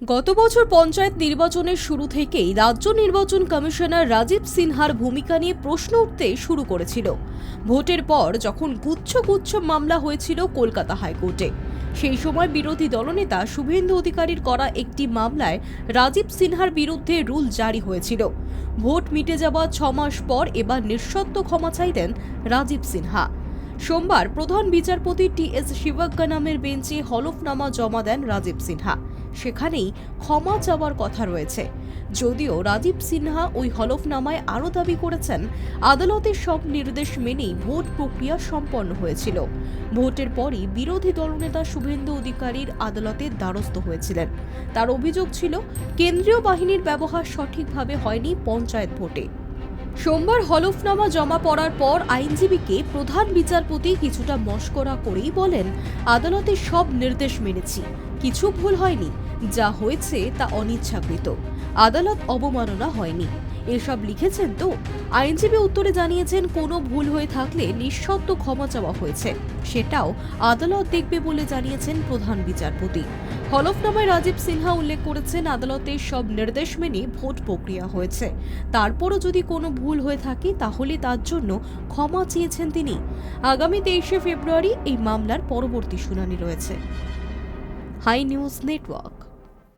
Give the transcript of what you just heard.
গত বছর পঞ্চায়েত নির্বাচনের শুরু থেকেই রাজ্য নির্বাচন কমিশনার রাজীব সিনহার ভূমিকা নিয়ে প্রশ্ন উঠতে শুরু করেছিল। ভোটের পর যখন গুচ্ছ গুচ্ছ মামলা হয়েছিল কলকাতা হাইকোর্টে। সেই সময় বিরোধী দলনেতা শুভেন্দু অধিকারীর করা একটি মামলায় রাজীব সিনহার বিরুদ্ধে রুল জারি হয়েছিল। ভোট মিটে যাওয়া ছ মাস পর এবার নিঃশর্ত ক্ষমা চাইলেন রাজীব সিনহা। সোমবার প্রধান বিচারপতি টি এস শিবজ্ঞা নামের বেঞ্চে হলফনামা জমা দেন রাজীব সিনহা। সেখানেই ক্ষমা চাওয়ার কথা রয়েছে। যদিও রাজীব সিনহা ওই হলফনামায় আরও দাবি করেছেন, আদালতের সব নির্দেশ মেনেই ভোট প্রক্রিয়া সম্পন্ন হয়েছিল। ভোটের পরই বিরোধী দলনেতা শুভেন্দু অধিকারীর আদালতের দ্বারস্থ হয়েছিলেন। তার অভিযোগ ছিল, কেন্দ্রীয় বাহিনীর ব্যবহার সঠিকভাবে হয়নি পঞ্চায়েত ভোটে। সোমবার হলফনামা জমা পড়ার পর আইনজীবীকে প্রধান বিচারপতি কিছুটা মস্করা করেই বলেন, আদালতের সব নির্দেশ মেনেছি, কিছু ভুল হয়নি। যা হয়েছে তা অনিচ্ছাকৃত। আদালত অবমাননা হয়নি। এসব লিখেছেন তো। আইনজীবী উত্তরে জানিয়েছেন, কোনো ভুল হয়ে থাকলে নিঃশব্দ ক্ষমা চাওয়া হয়েছে। সেটাও আদালত দেখবে বলে জানিয়েছেন প্রধান বিচারপতি। হলফনামায় রাজীব সিনহা উল্লেখ করেছেন আদালতের সব নির্দেশ মেনে ভোট প্রক্রিয়া হয়েছে। তারপরও যদি কোনো ভুল হয়ে থাকে, তাহলে তার জন্য ক্ষমা চেয়েছেন তিনি। আগামী তেইশে ফেব্রুয়ারি এই মামলার পরবর্তী শুনানি রয়েছে। High news network.